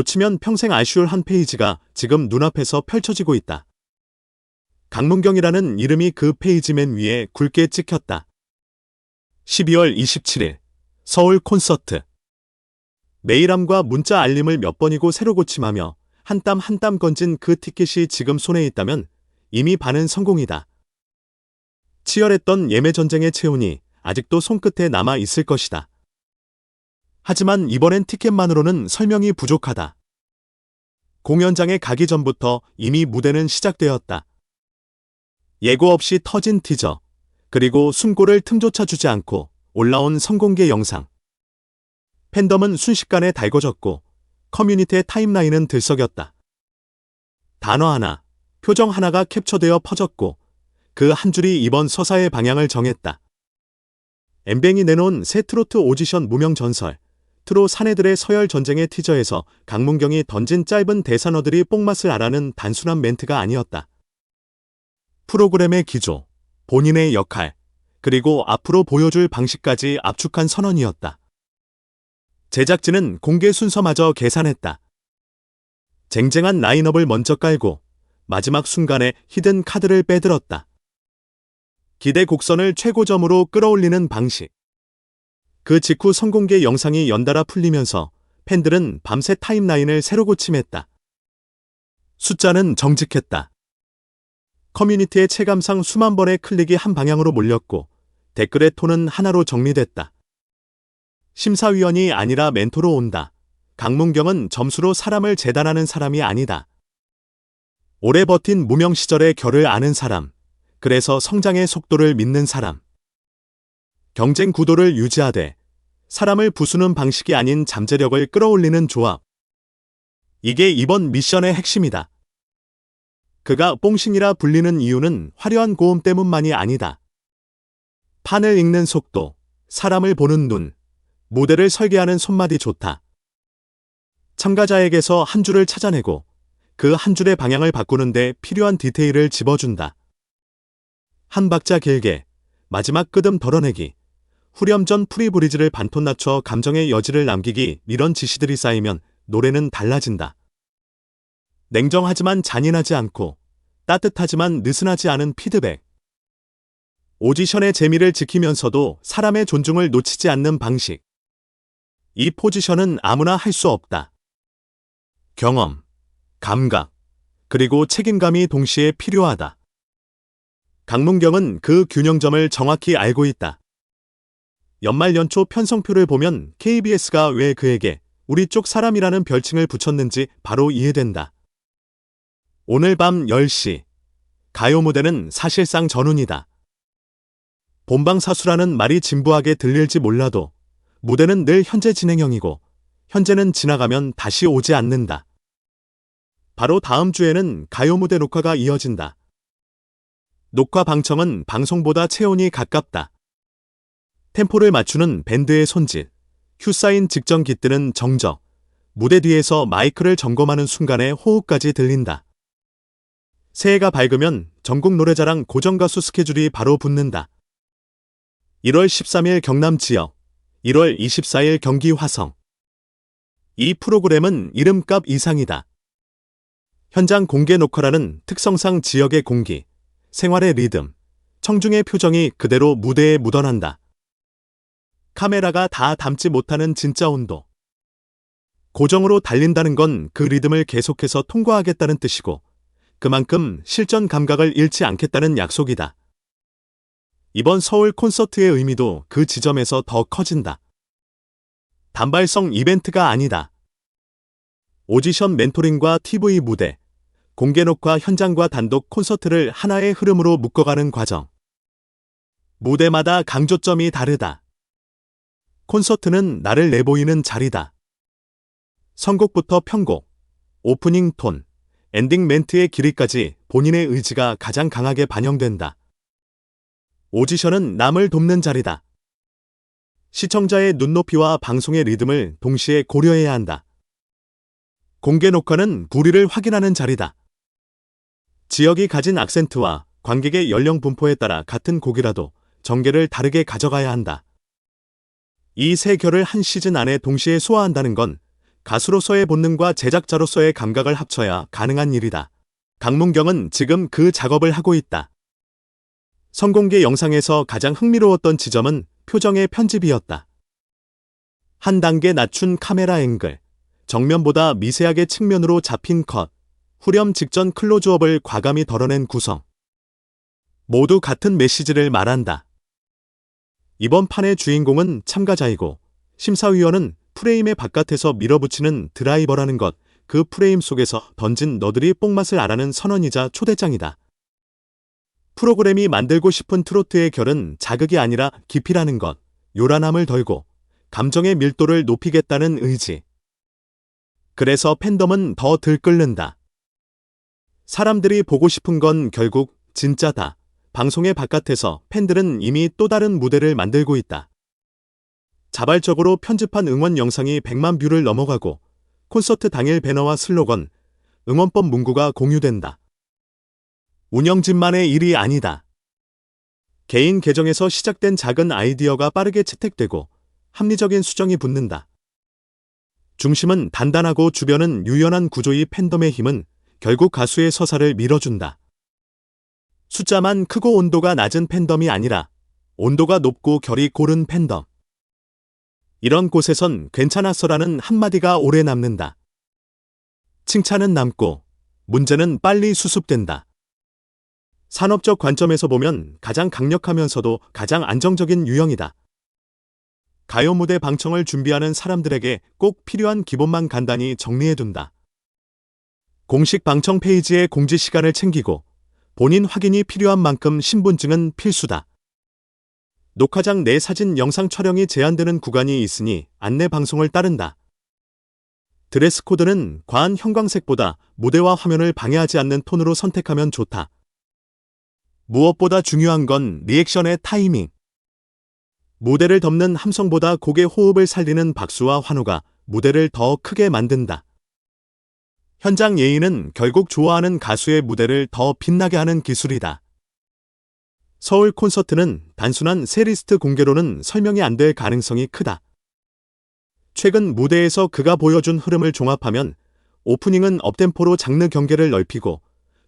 놓치면 평생 아쉬울 한 페이지가 지금 눈앞에서 펼쳐지고 있다. 강문경이라는 이름이 그 페이지 맨 위에 굵게 찍혔다. 12월 27일 서울 콘서트 메일함과 문자 알림을 몇 번이고 새로 고침하며 한 땀 한 땀 건진 그 티켓이 지금 손에 있다면 이미 반은 성공이다. 치열했던 예매 전쟁의 체온이 아직도 손끝에 남아 있을 것이다. 하지만 이번엔 티켓만으로는 설명이 부족하다. 공연장에 가기 전부터 이미 무대는 시작되었다. 예고 없이 터진 티저, 그리고 숨고를 틈조차 주지 않고 올라온 선공개 영상. 팬덤은 순식간에 달궈졌고 커뮤니티의 타임라인은 들썩였다. 단어 하나, 표정 하나가 캡처되어 퍼졌고 그 한 줄이 이번 서사의 방향을 정했다. 엠뱅이 내놓은 새 트로트 오디션 무명 전설, 트로 사내들의 서열 전쟁의 티저에서 강문경이 던진 짧은 대산어들이 뽕맛을 알아는 단순한 멘트가 아니었다. 프로그램의 기조, 본인의 역할, 그리고 앞으로 보여줄 방식까지 압축한 선언이었다. 제작진은 공개 순서마저 계산했다. 쟁쟁한 라인업을 먼저 깔고 마지막 순간에 히든 카드를 빼들었다. 기대 곡선을 최고점으로 끌어올리는 방식. 그 직후 선공개 영상이 연달아 풀리면서 팬들은 밤새 타임라인을 새로 고침했다. 숫자는 정직했다. 커뮤니티의 체감상 수만 번의 클릭이 한 방향으로 몰렸고 댓글의 톤은 하나로 정리됐다. 심사위원이 아니라 멘토로 온다. 강문경은 점수로 사람을 재단하는 사람이 아니다. 오래 버틴 무명 시절의 결을 아는 사람. 그래서 성장의 속도를 믿는 사람. 경쟁 구도를 유지하되 사람을 부수는 방식이 아닌 잠재력을 끌어올리는 조합. 이게 이번 미션의 핵심이다. 그가 뽕신이라 불리는 이유는 화려한 고음 때문만이 아니다. 판을 읽는 속도, 사람을 보는 눈, 무대를 설계하는 손맛이 좋다. 참가자에게서 한 줄을 찾아내고 그 한 줄의 방향을 바꾸는데 필요한 디테일을 집어준다. 한 박자 길게, 마지막 끄듬 덜어내기, 후렴전 프리브리즈를 반톤 낮춰 감정의 여지를 남기기 이런 지시들이 쌓이면 노래는 달라진다. 냉정하지만 잔인하지 않고 따뜻하지만 느슨하지 않은 피드백. 오디션의 재미를 지키면서도 사람의 존중을 놓치지 않는 방식. 이 포지션은 아무나 할 수 없다. 경험, 감각, 그리고 책임감이 동시에 필요하다. 강문경은 그 균형점을 정확히 알고 있다. 연말 연초 편성표를 보면 KBS가 왜 그에게 우리 쪽 사람이라는 별칭을 붙였는지 바로 이해된다. 오늘 밤 10시. 가요 무대는 사실상 전운이다. 본방 사수라는 말이 진부하게 들릴지 몰라도 무대는 늘 현재 진행형이고 현재는 지나가면 다시 오지 않는다. 바로 다음 주에는 가요 무대 녹화가 이어진다. 녹화 방청은 방송보다 체온이 가깝다. 템포를 맞추는 밴드의 손짓, 휴사인 직전 깃드는 정적, 무대 뒤에서 마이크를 점검하는 순간에 호흡까지 들린다. 새해가 밝으면 전국 노래자랑 고정가수 스케줄이 바로 붙는다. 1월 13일 경남 지역, 1월 24일 경기 화성. 이 프로그램은 이름값 이상이다. 현장 공개 녹화라는 특성상 지역의 공기, 생활의 리듬, 청중의 표정이 그대로 무대에 묻어난다. 카메라가 다 담지 못하는 진짜 온도. 고정으로 달린다는 건 그 리듬을 계속해서 통과하겠다는 뜻이고, 그만큼 실전 감각을 잃지 않겠다는 약속이다. 이번 서울 콘서트의 의미도 그 지점에서 더 커진다. 단발성 이벤트가 아니다. 오디션 멘토링과 TV 무대, 공개 녹화 현장과 단독 콘서트를 하나의 흐름으로 묶어가는 과정. 무대마다 강조점이 다르다. 콘서트는 나를 내보이는 자리다. 선곡부터 편곡, 오프닝 톤, 엔딩 멘트의 길이까지 본인의 의지가 가장 강하게 반영된다. 오디션은 남을 돕는 자리다. 시청자의 눈높이와 방송의 리듬을 동시에 고려해야 한다. 공개 녹화는 불의를 확인하는 자리다. 지역이 가진 악센트와 관객의 연령 분포에 따라 같은 곡이라도 전개를 다르게 가져가야 한다. 이 세 결을 한 시즌 안에 동시에 소화한다는 건 가수로서의 본능과 제작자로서의 감각을 합쳐야 가능한 일이다. 강문경은 지금 그 작업을 하고 있다. 성공개 영상에서 가장 흥미로웠던 지점은 표정의 편집이었다. 한 단계 낮춘 카메라 앵글, 정면보다 미세하게 측면으로 잡힌 컷, 후렴 직전 클로즈업을 과감히 덜어낸 구성. 모두 같은 메시지를 말한다. 이번 판의 주인공은 참가자이고 심사위원은 프레임의 바깥에서 밀어붙이는 드라이버라는 것, 그 프레임 속에서 던진 너들이 뽕맛을 알아는 선언이자 초대장이다. 프로그램이 만들고 싶은 트로트의 결은 자극이 아니라 깊이라는 것, 요란함을 덜고 감정의 밀도를 높이겠다는 의지. 그래서 팬덤은 더 들끓는다. 사람들이 보고 싶은 건 결국 진짜다. 방송의 바깥에서 팬들은 이미 또 다른 무대를 만들고 있다. 자발적으로 편집한 응원 영상이 100만 뷰를 넘어가고 콘서트 당일 배너와 슬로건, 응원법 문구가 공유된다. 운영진만의 일이 아니다. 개인 계정에서 시작된 작은 아이디어가 빠르게 채택되고 합리적인 수정이 붙는다. 중심은 단단하고 주변은 유연한 구조의 팬덤의 힘은 결국 가수의 서사를 밀어준다. 숫자만 크고 온도가 낮은 팬덤이 아니라 온도가 높고 결이 고른 팬덤. 이런 곳에선 괜찮았어라는 한마디가 오래 남는다. 칭찬은 남고 문제는 빨리 수습된다. 산업적 관점에서 보면 가장 강력하면서도 가장 안정적인 유형이다. 가요 무대 방청을 준비하는 사람들에게 꼭 필요한 기본만 간단히 정리해둔다. 공식 방청 페이지에 공지 시간을 챙기고 본인 확인이 필요한 만큼 신분증은 필수다. 녹화장 내 사진 영상 촬영이 제한되는 구간이 있으니 안내 방송을 따른다. 드레스 코드는 과한 형광색보다 무대와 화면을 방해하지 않는 톤으로 선택하면 좋다. 무엇보다 중요한 건 리액션의 타이밍. 무대를 덮는 함성보다 곡의 호흡을 살리는 박수와 환호가 무대를 더 크게 만든다. 현장 예의는 결국 좋아하는 가수의 무대를 더 빛나게 하는 기술이다. 서울 콘서트는 단순한 세 리스트 공개로는 설명이 안 될 가능성이 크다. 최근 무대에서 그가 보여준 흐름을 종합하면 오프닝은 업템포로 장르 경계를 넓히고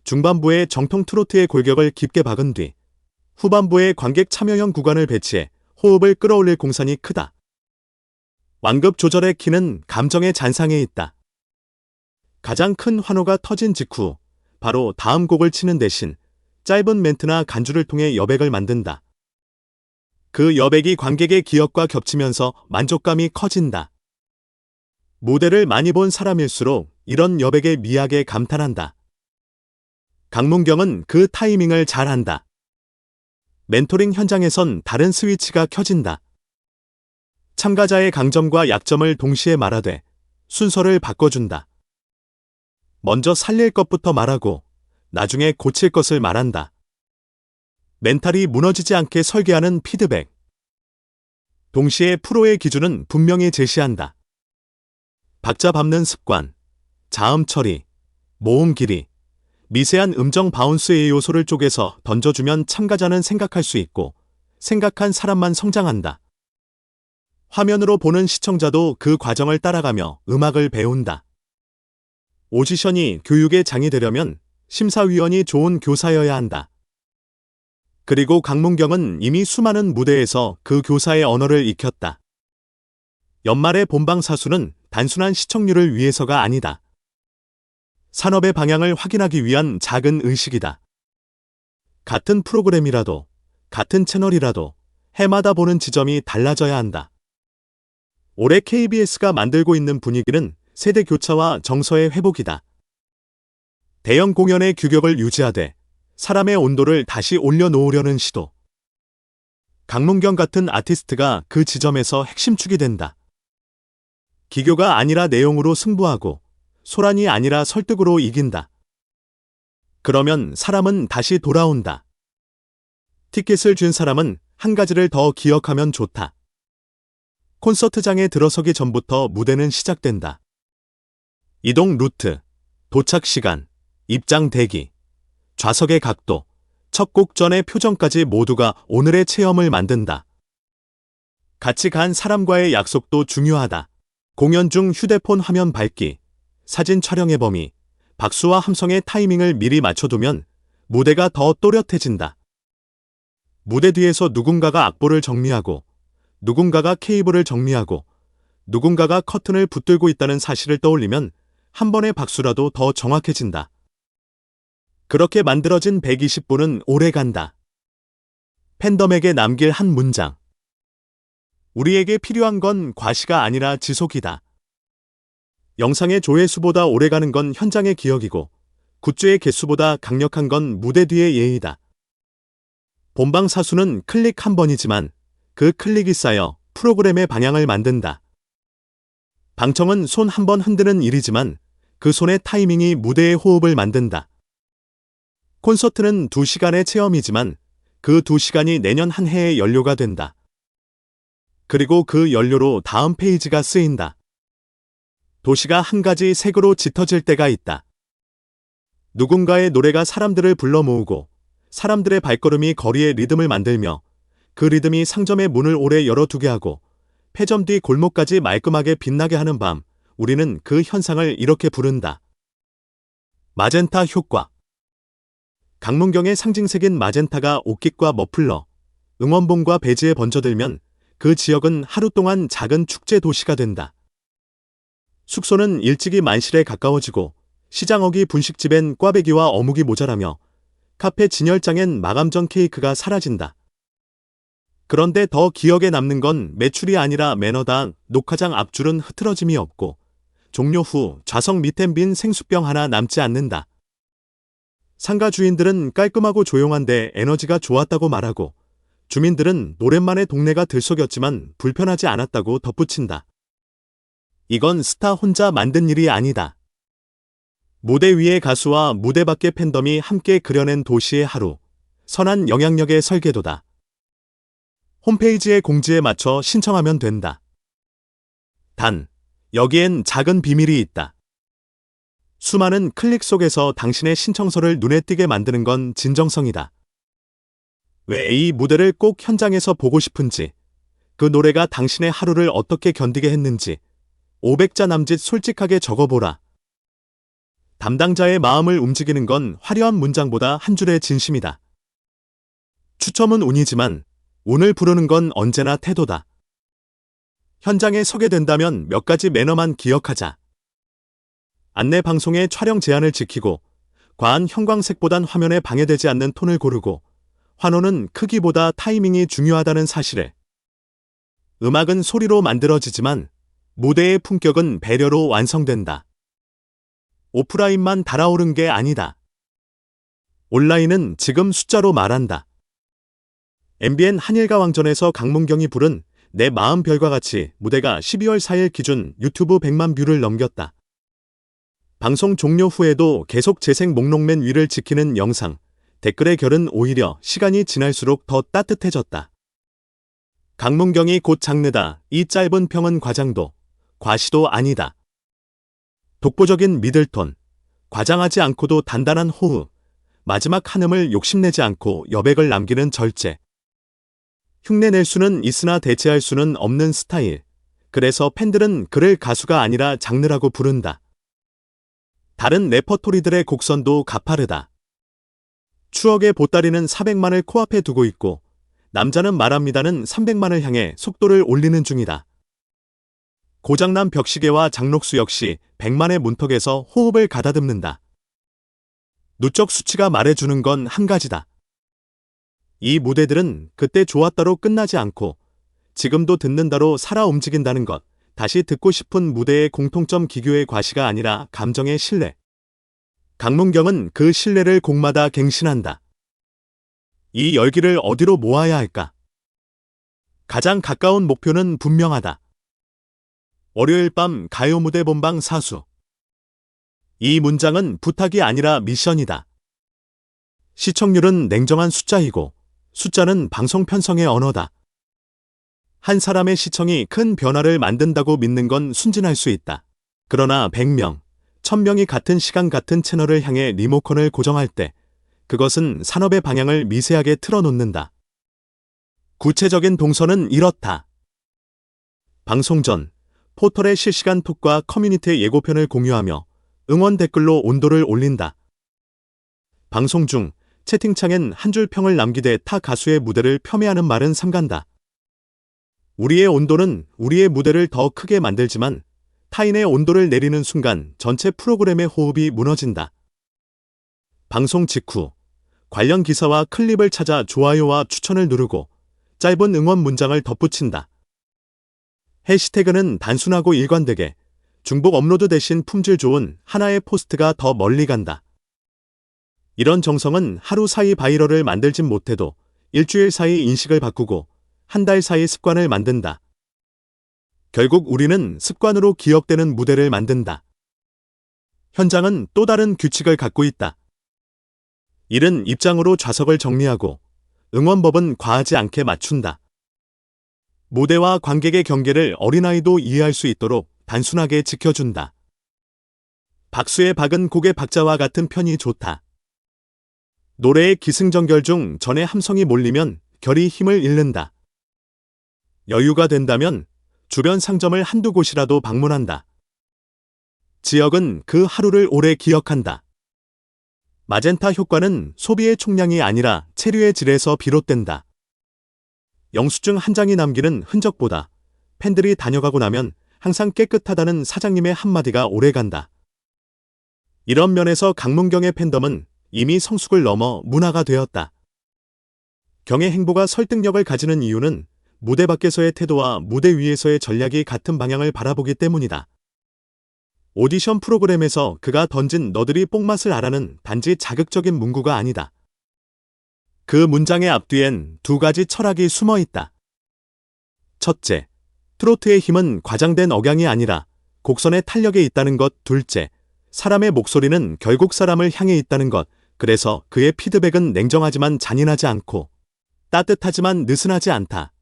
중반부에 정통 트로트의 골격을 깊게 박은 뒤 후반부에 관객 참여형 구간을 배치해 호흡을 끌어올릴 공산이 크다. 완급 조절의 키는 감정의 잔상에 있다. 가장 큰 환호가 터진 직후 바로 다음 곡을 치는 대신 짧은 멘트나 간주를 통해 여백을 만든다. 그 여백이 관객의 기억과 겹치면서 만족감이 커진다. 무대를 많이 본 사람일수록 이런 여백에 미하게 감탄한다. 강문경은 그 타이밍을 잘 한다. 멘토링 현장에선 다른 스위치가 켜진다. 참가자의 강점과 약점을 동시에 말하되 순서를 바꿔준다. 먼저 살릴 것부터 말하고 나중에 고칠 것을 말한다. 멘탈이 무너지지 않게 설계하는 피드백. 동시에 프로의 기준은 분명히 제시한다. 박자 밟는 습관, 자음 처리, 모음 길이, 미세한 음정 바운스의 요소를 쪼개서 던져주면 참가자는 생각할 수 있고 생각한 사람만 성장한다. 화면으로 보는 시청자도 그 과정을 따라가며 음악을 배운다. 오디션이 교육의 장이 되려면 심사위원이 좋은 교사여야 한다. 그리고 강문경은 이미 수많은 무대에서 그 교사의 언어를 익혔다. 연말의 본방 사수는 단순한 시청률을 위해서가 아니다. 산업의 방향을 확인하기 위한 작은 의식이다. 같은 프로그램이라도, 같은 채널이라도 해마다 보는 지점이 달라져야 한다. 올해 KBS가 만들고 있는 분위기는 세대 교차와 정서의 회복이다. 대형 공연의 규격을 유지하되 사람의 온도를 다시 올려놓으려는 시도. 강문경 같은 아티스트가 그 지점에서 핵심축이 된다. 기교가 아니라 내용으로 승부하고 소란이 아니라 설득으로 이긴다. 그러면 사람은 다시 돌아온다. 티켓을 준 사람은 한 가지를 더 기억하면 좋다. 콘서트장에 들어서기 전부터 무대는 시작된다. 이동 루트, 도착 시간, 입장 대기, 좌석의 각도, 첫 곡 전의 표정까지 모두가 오늘의 체험을 만든다. 같이 간 사람과의 약속도 중요하다. 공연 중 휴대폰 화면 밝기, 사진 촬영의 범위, 박수와 함성의 타이밍을 미리 맞춰두면 무대가 더 또렷해진다. 무대 뒤에서 누군가가 악보를 정리하고, 누군가가 케이블을 정리하고, 누군가가 커튼을 붙들고 있다는 사실을 떠올리면 한 번의 박수라도 더 정확해진다. 그렇게 만들어진 120분은 오래 간다. 팬덤에게 남길 한 문장. 우리에게 필요한 건 과시가 아니라 지속이다. 영상의 조회수보다 오래가는 건 현장의 기억이고, 굿즈의 개수보다 강력한 건 무대 뒤의 예의다. 본방 사수는 클릭 한 번이지만 그 클릭이 쌓여 프로그램의 방향을 만든다. 방청은 손 한 번 흔드는 일이지만 그 손의 타이밍이 무대의 호흡을 만든다. 콘서트는 두 시간의 체험이지만 그두 시간이 내년 한 해의 연료가 된다. 그리고 그 연료로 다음 페이지가 쓰인다. 도시가 한 가지 색으로 짙어질 때가 있다. 누군가의 노래가 사람들을 불러 모으고 사람들의 발걸음이 거리의 리듬을 만들며 그 리듬이 상점의 문을 오래 열어두게 하고 폐점 뒤 골목까지 말끔하게 빛나게 하는 밤, 우리는 그 현상을 이렇게 부른다. 마젠타 효과. 강문경의 상징색인 마젠타가 옷깃과 머플러, 응원봉과 배지에 번져들면 그 지역은 하루 동안 작은 축제 도시가 된다. 숙소는 일찍이 만실에 가까워지고 시장어기 분식집엔 꽈배기와 어묵이 모자라며 카페 진열장엔 마감 전 케이크가 사라진다. 그런데 더 기억에 남는 건 매출이 아니라 매너다. 녹화장 앞줄은 흐트러짐이 없고 종료 후 좌석 밑엔 빈 생수병 하나 남지 않는다. 상가 주인들은 깔끔하고 조용한데 에너지가 좋았다고 말하고 주민들은 노랫만에 동네가 들썩였지만 불편하지 않았다고 덧붙인다. 이건 스타 혼자 만든 일이 아니다. 무대 위의 가수와 무대 밖의 팬덤이 함께 그려낸 도시의 하루. 선한 영향력의 설계도다. 홈페이지의 공지에 맞춰 신청하면 된다. 단, 여기엔 작은 비밀이 있다. 수많은 클릭 속에서 당신의 신청서를 눈에 띄게 만드는 건 진정성이다. 왜 이 무대를 꼭 현장에서 보고 싶은지, 그 노래가 당신의 하루를 어떻게 견디게 했는지, 500자 남짓 솔직하게 적어보라. 담당자의 마음을 움직이는 건 화려한 문장보다 한 줄의 진심이다. 추첨은 운이지만 운을 부르는 건 언제나 태도다. 현장에 서게 된다면 몇 가지 매너만 기억하자. 안내 방송의 촬영 제한을 지키고 과한 형광색보단 화면에 방해되지 않는 톤을 고르고 환호는 크기보다 타이밍이 중요하다는 사실을 음악은 소리로 만들어지지만 무대의 품격은 배려로 완성된다. 오프라인만 달아오른 게 아니다. 온라인은 지금 숫자로 말한다. MBN 한일가왕전에서 강문경이 부른 내 마음 별과 같이 무대가 12월 4일 기준 유튜브 100만 뷰를 넘겼다. 방송 종료 후에도 계속 재생 목록 맨 위를 지키는 영상, 댓글의 결은 오히려 시간이 지날수록 더 따뜻해졌다. 강문경이 곧 장르다. 이 짧은 평은 과장도, 과시도 아니다. 독보적인 미들톤, 과장하지 않고도 단단한 호흡, 마지막 한음을 욕심내지 않고 여백을 남기는 절제. 흉내낼 수는 있으나 대체할 수는 없는 스타일. 그래서 팬들은 그를 가수가 아니라 장르라고 부른다. 다른 레퍼토리들의 곡선도 가파르다. 추억의 보따리는 400만을 코앞에 두고 있고 남자는 말합니다는 300만을 향해 속도를 올리는 중이다. 고장난 벽시계와 장록수 역시 100만의 문턱에서 호흡을 가다듬는다. 누적 수치가 말해주는 건 한 가지다. 이 무대들은 그때 좋았다로 끝나지 않고 지금도 듣는다로 살아 움직인다는 것. 다시 듣고 싶은 무대의 공통점 기교의 과시가 아니라 감정의 신뢰. 강문경은 그 신뢰를 곡마다 갱신한다. 이 열기를 어디로 모아야 할까? 가장 가까운 목표는 분명하다. 월요일 밤 가요 무대 본방 사수. 이 문장은 부탁이 아니라 미션이다. 시청률은 냉정한 숫자이고 숫자는 방송 편성의 언어다. 한 사람의 시청이 큰 변화를 만든다고 믿는 건 순진할 수 있다. 그러나 100명, 1000명이 같은 시간 같은 채널을 향해 리모컨을 고정할 때 그것은 산업의 방향을 미세하게 틀어놓는다. 구체적인 동선은 이렇다. 방송 전, 포털의 실시간 톡과 커뮤니티 예고편을 공유하며 응원 댓글로 온도를 올린다. 방송 중 채팅창엔 한 줄 평을 남기되 타 가수의 무대를 폄훼하는 말은 삼간다. 우리의 온도는 우리의 무대를 더 크게 만들지만 타인의 온도를 내리는 순간 전체 프로그램의 호흡이 무너진다. 방송 직후 관련 기사와 클립을 찾아 좋아요와 추천을 누르고 짧은 응원 문장을 덧붙인다. 해시태그는 단순하고 일관되게 중복 업로드 대신 품질 좋은 하나의 포스트가 더 멀리 간다. 이런 정성은 하루 사이 바이럴을 만들진 못해도 일주일 사이 인식을 바꾸고 한 달 사이 습관을 만든다. 결국 우리는 습관으로 기억되는 무대를 만든다. 현장은 또 다른 규칙을 갖고 있다. 일은 입장으로 좌석을 정리하고 응원법은 과하지 않게 맞춘다. 무대와 관객의 경계를 어린아이도 이해할 수 있도록 단순하게 지켜준다. 박수의 박은 곡의 박자와 같은 편이 좋다. 노래의 기승전결 중 전에 함성이 몰리면 결이 힘을 잃는다. 여유가 된다면 주변 상점을 한두 곳이라도 방문한다. 지역은 그 하루를 오래 기억한다. 마젠타 효과는 소비의 총량이 아니라 체류의 질에서 비롯된다. 영수증 한 장이 남기는 흔적보다 팬들이 다녀가고 나면 항상 깨끗하다는 사장님의 한마디가 오래간다. 이런 면에서 강문경의 팬덤은 이미 성숙을 넘어 문화가 되었다. 경의 행보가 설득력을 가지는 이유는 무대 밖에서의 태도와 무대 위에서의 전략이 같은 방향을 바라보기 때문이다. 오디션 프로그램에서 그가 던진 너들이 뽕맛을 알아는 단지 자극적인 문구가 아니다. 그 문장의 앞뒤엔 두 가지 철학이 숨어 있다. 첫째, 트로트의 힘은 과장된 억양이 아니라 곡선의 탄력에 있다는 것. 둘째, 사람의 목소리는 결국 사람을 향해 있다는 것. 그래서 그의 피드백은 냉정하지만 잔인하지 않고 따뜻하지만 느슨하지 않다.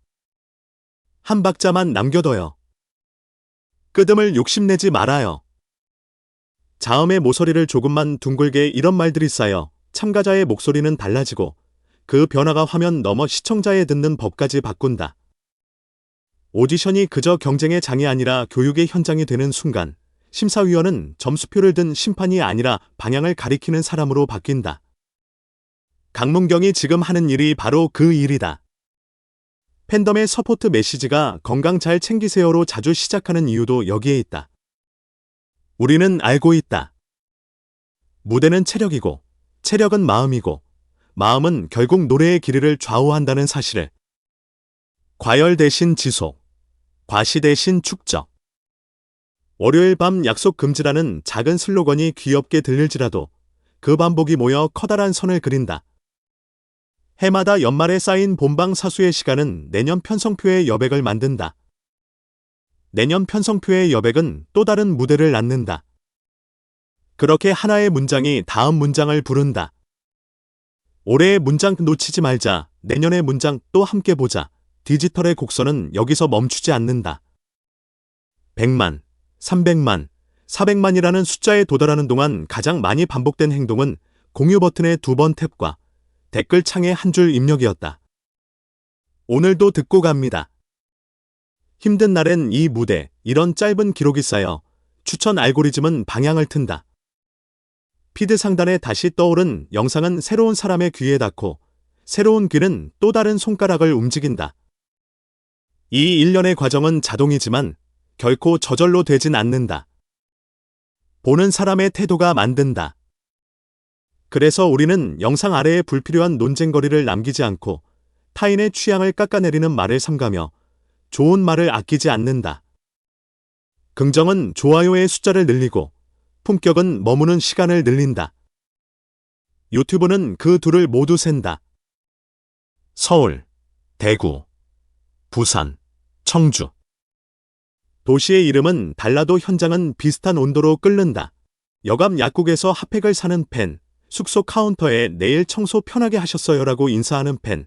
한 박자만 남겨둬요. 끄듬을 욕심내지 말아요. 자음의 모서리를 조금만 둥글게 이런 말들이 쌓여 참가자의 목소리는 달라지고 그 변화가 화면 넘어 시청자의 듣는 법까지 바꾼다. 오디션이 그저 경쟁의 장이 아니라 교육의 현장이 되는 순간 심사위원은 점수표를 든 심판이 아니라 방향을 가리키는 사람으로 바뀐다. 강문경이 지금 하는 일이 바로 그 일이다. 팬덤의 서포트 메시지가 건강 잘 챙기세요로 자주 시작하는 이유도 여기에 있다. 우리는 알고 있다. 무대는 체력이고, 체력은 마음이고, 마음은 결국 노래의 길이를 좌우한다는 사실을. 과열 대신 지속, 과시 대신 축적. 월요일 밤 약속 금지라는 작은 슬로건이 귀엽게 들릴지라도 그 반복이 모여 커다란 선을 그린다. 해마다 연말에 쌓인 본방 사수의 시간은 내년 편성표의 여백을 만든다. 내년 편성표의 여백은 또 다른 무대를 낳는다. 그렇게 하나의 문장이 다음 문장을 부른다. 올해의 문장 놓치지 말자. 내년의 문장 또 함께 보자. 디지털의 곡선은 여기서 멈추지 않는다. 100만, 300만, 400만이라는 숫자에 도달하는 동안 가장 많이 반복된 행동은 공유 버튼의 두 번 탭과 댓글 창의 한 줄 입력이었다. 오늘도 듣고 갑니다. 힘든 날엔 이 무대, 이런 짧은 기록이 쌓여 추천 알고리즘은 방향을 튼다. 피드 상단에 다시 떠오른 영상은 새로운 사람의 귀에 닿고 새로운 귀는 또 다른 손가락을 움직인다. 이 일련의 과정은 자동이지만 결코 저절로 되진 않는다. 보는 사람의 태도가 만든다. 그래서 우리는 영상 아래에 불필요한 논쟁거리를 남기지 않고 타인의 취향을 깎아내리는 말을 삼가며 좋은 말을 아끼지 않는다. 긍정은 좋아요의 숫자를 늘리고 품격은 머무는 시간을 늘린다. 유튜브는 그 둘을 모두 센다. 서울, 대구, 부산, 청주. 도시의 이름은 달라도 현장은 비슷한 온도로 끓는다. 여감 약국에서 핫팩을 사는 팬, 숙소 카운터에 내일 청소 편하게 하셨어요라고 인사하는 팬,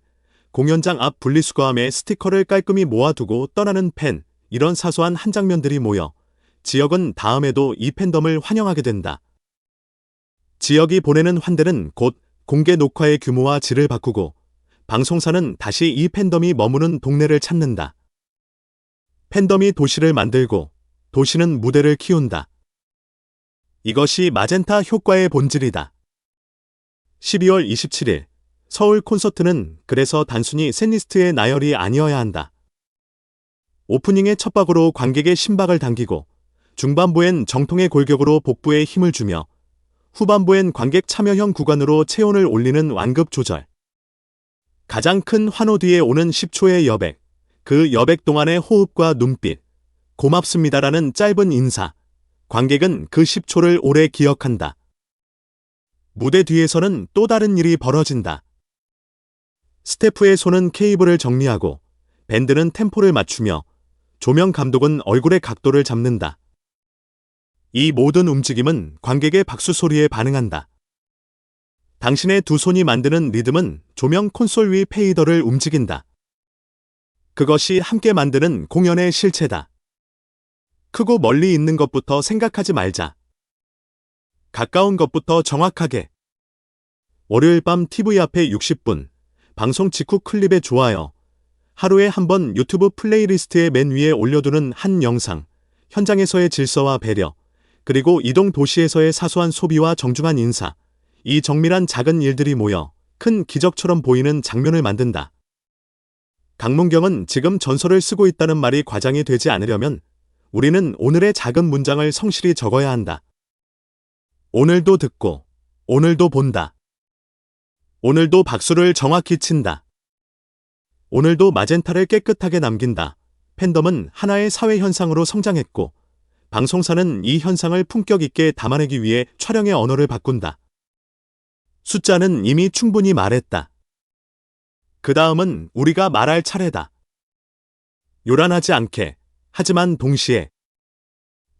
공연장 앞 분리수거함에 스티커를 깔끔히 모아두고 떠나는 팬, 이런 사소한 한 장면들이 모여 지역은 다음에도 이 팬덤을 환영하게 된다. 지역이 보내는 환대는 곧 공개 녹화의 규모와 질을 바꾸고 방송사는 다시 이 팬덤이 머무는 동네를 찾는다. 팬덤이 도시를 만들고 도시는 무대를 키운다. 이것이 마젠타 효과의 본질이다. 12월 27일 서울 콘서트는 그래서 단순히 샌리스트의 나열이 아니어야 한다. 오프닝의 첫 박으로 관객의 심박을 당기고 중반부엔 정통의 골격으로 복부에 힘을 주며 후반부엔 관객 참여형 구간으로 체온을 올리는 완급 조절. 가장 큰 환호 뒤에 오는 10초의 여백, 그 여백 동안의 호흡과 눈빛, 고맙습니다라는 짧은 인사. 관객은 그 10초를 오래 기억한다. 무대 뒤에서는 또 다른 일이 벌어진다. 스태프의 손은 케이블을 정리하고 밴드는 템포를 맞추며 조명 감독은 얼굴의 각도를 잡는다. 이 모든 움직임은 관객의 박수 소리에 반응한다. 당신의 두 손이 만드는 리듬은 조명 콘솔 위 페이더를 움직인다. 그것이 함께 만드는 공연의 실체다. 크고 멀리 있는 것부터 생각하지 말자. 가까운 것부터 정확하게. 월요일 밤 TV 앞에 60분, 방송 직후 클립에 좋아요. 하루에 한 번 유튜브 플레이리스트의 맨 위에 올려두는 한 영상, 현장에서의 질서와 배려, 그리고 이동 도시에서의 사소한 소비와 정중한 인사, 이 정밀한 작은 일들이 모여 큰 기적처럼 보이는 장면을 만든다. 강문경은 지금 전설을 쓰고 있다는 말이 과장이 되지 않으려면 우리는 오늘의 작은 문장을 성실히 적어야 한다. 오늘도 듣고, 오늘도 본다. 오늘도 박수를 정확히 친다. 오늘도 마젠타를 깨끗하게 남긴다. 팬덤은 하나의 사회 현상으로 성장했고, 방송사는 이 현상을 품격 있게 담아내기 위해 촬영의 언어를 바꾼다. 숫자는 이미 충분히 말했다. 그 다음은 우리가 말할 차례다. 요란하지 않게, 하지만 동시에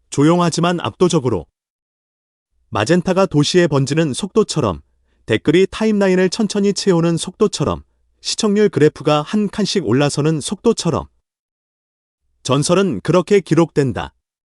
조용하지만 압도적으로 마젠타가 도시에 번지는 속도처럼 댓글이 타임라인을 천천히 채우는 속도처럼 시청률 그래프가 한 칸씩 올라서는 속도처럼 전설은 그렇게 기록된다.